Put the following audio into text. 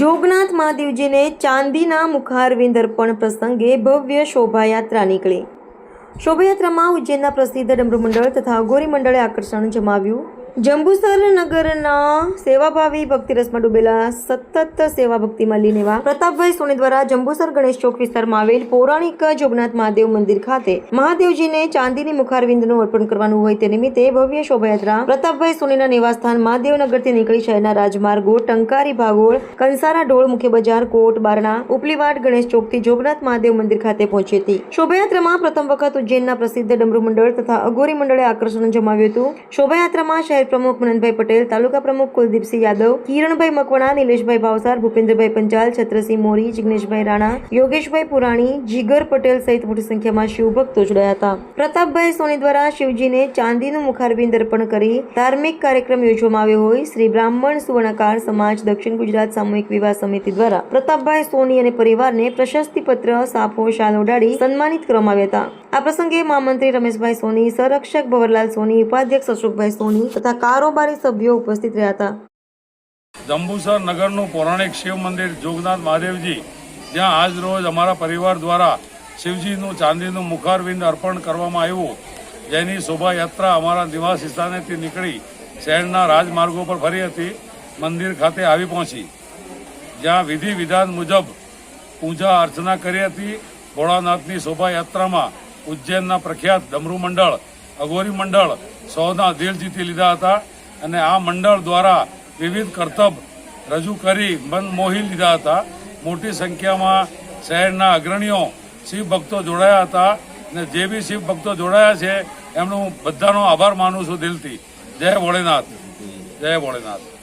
જોગનાથ મહાદેવજીને ચાંદીના મુખારવિંદ અર્પણ પ્રસંગે ભવ્ય શોભાયાત્રા નીકળી. શોભાયાત્રામાં ઉજ્જૈનના પ્રસિદ્ધ ડમરૂ મંડળ તથા અઘોરી મંડળે આકર્ષણ જમાવ્યું. જંબુસર નગરના સેવાભાવી ભક્તિરસમાં ડૂબેલા સતત સેવા ભક્તિમાં લીન એવા પ્રતાપભાઈ સોની દ્વારા જંબુસર ગણેશ ચોક વિસ્તારમાં આવેલ પૌરાણિક જોગનાથ મહાદેવ મંદિર ખાતે મહાદેવજીને ચાંદીની મુખારવિંદનું અર્પણ કરવાનું હોય તે નિમિત્તે ભવ્ય શોભાયાત્રા પ્રતાપભાઈ સોનીના નિવાસસ્થાન મહાદેવનગરથી નીકળી શહેરના રાજમાર્ગો, ટંકારી ભાગોળ, કંસારા ઢોળ મુખ્ય બજાર, કોટ, બારણા, ઉપલીવાડ ગણેશ ચોકથી જોગનાથ મહાદેવ મંદિર ખાતે પહોંચી હતી. શોભાયાત્રામાં પ્રથમ વખત ઉજ્જૈનના પ્રસિદ્ધ ડમરૂ મંડળ તથા અઘોરી મંડળે આકર્ષણ જમાવ્યું હતું. શોભાયાત્રામાં શહેર પ્રમુખ મનનભાઈ પટેલ, તાલુકા પ્રમુખ કુલદીપસિંહ યાદવ, કિરણભાઈ મકવાણા, નિલેશભાઈ ભાવસાર, ભૂપેન્દ્રભાઈ પંચાલ, છત્રસિંહ મોરી, જિગ્નેશભાઈ રાણા, યોગેશભાઈ પુરાણી, જીગર પટેલ સહિત મોટી સંખ્યામાં શિવભક્તો જોડાયા હતા. પ્રતાપભાઈ સોની દ્વારા શિવજીને ચાંદીનું મુખારબિંદ અર્પણ કરી ધાર્મિક કાર્યક્રમ યોજવામાં આવ્યો હોય, શ્રી બ્રાહ્મણ સુવર્ણકાર સમાજ, દક્ષિણ ગુજરાત સામૂહિક વિવાહ સમિતિ દ્વારા પ્રતાપભાઈ સોની અને પરિવારને પ્રશસ્તિ પત્ર સાફો, શાલ ઓઢાડી સન્માનિત કરવામાં આવ્યા હતા. આ પ્રસંગે મહામંત્રી રમેશભાઈ સોની, સંરક્ષક ભવરલાલ સોની, ઉપાધ્યક્ષ અશોકભાઈ સોની તથા કારોબારી સભ્યો ઉપસ્થિત રહ્યા હતા. જંબુસર નગરનું પૌરાણિક શિવ મંદિર જોગનાથ મહાદેવજી, જ્યાં આજ રોજ અમારા પરિવાર દ્વારા શિવજીનું ચાંદીનું મુખારવિંદ અર્પણ કરવામાં આવ્યું. જેની શોભાયાત્રા અમારા નિવાસ સ્થાનેથી નીકળી શહેરના રાજમાર્ગો પર ફરી હતી, મંદિર ખાતે આવી પહોંચી. જ્યાં વિધિ વિધાન મુજબ પૂજા અર્ચના કરી હતી. ભોળાનાથની શોભાયાત્રામાં ઉજ્જૈનના પ્રખ્યાત ડમરૂ મંડળ, અઘોરી મંડળ સૌના દિલ જીતી લીધા હતા અને આ મંડળ દ્વારા વિવિધ કરતબ રજૂ કરી મન મોહી લીધા હતા. મોટી સંખ્યામાં શહેરના અગ્રણીઓ શિવ ભક્તો જોડાયા હતા અને જે બી શિવ ભક્તો જોડાયા છે, એમનું બધાનો આભાર માનું છું દિલથી. જય ભોળેનાથ. જય ભોળેનાથ.